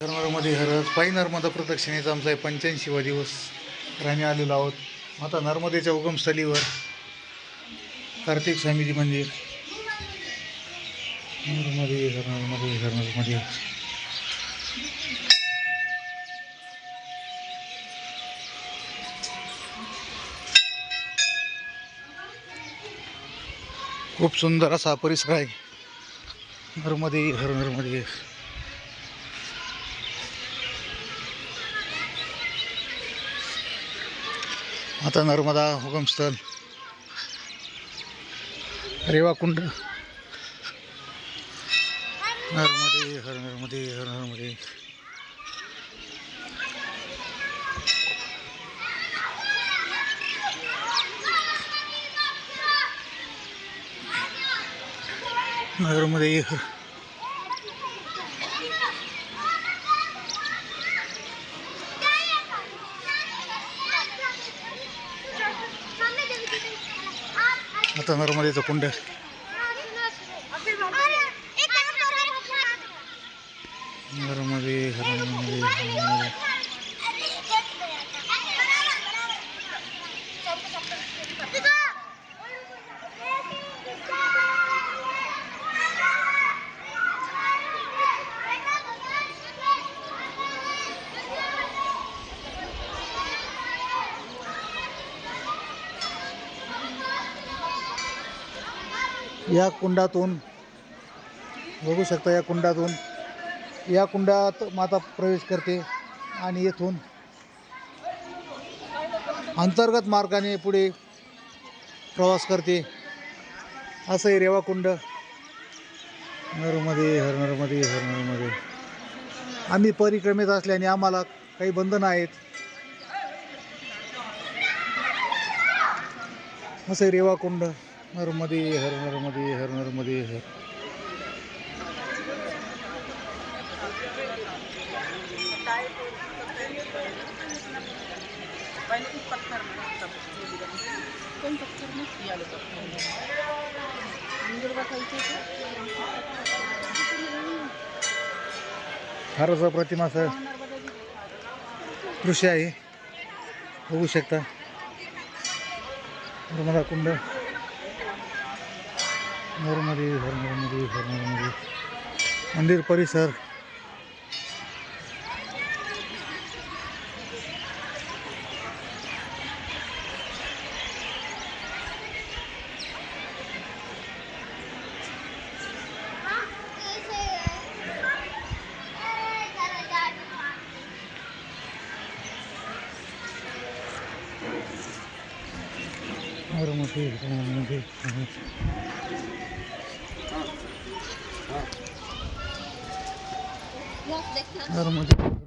नर्मदे हरस पायी नर्मदा प्रदक्षिणेचा आमचा आहे पंच्याऐंशीवा दिवस तर आम्ही आलेलो आहोत. आता नर्मदेच्या उगमस्थलीवर कार्तिक स्वामीजी मंदिर. नर्मदे हर नर्मदे हर नर्मदे खूप सुंदर असा परिसर आहे. नर्मदे हर नर्मदे आता नर्मदा उगमस्थल रेवाकुंड. नर्मदे हर नर्मदे हर नर्मदे. नर्मदे हर आता नर्मदेचं कुंड नर्मदे हर नर्मदे हर नर्मदे या कुंडातून बघू शकता या कुंडातून. या कुंडात माता प्रवेश करते आणि येथून अंतर्गत मार्गाने पुढे प्रवास करते. असं आहे रेवाकुंड नरमध्ये हर नरमध्ये हर नर्मदे. आम्ही परिक्रमेत असल्याने आम्हाला काही बंधनं आहेत. असं आहे रेवाकुंड नर्मदे हर नर्मदे हर नर्मदे हर कोण पत्थर असं प्रतिमाचं दृश्य आहे. बघू शकता. नर्मदा कुंड. नर्मदे हर नर्मदे हर नर्मदे मंदिर परिसर. नर्मदे नर्मदे नर्मदे नर्मदे नर्मदे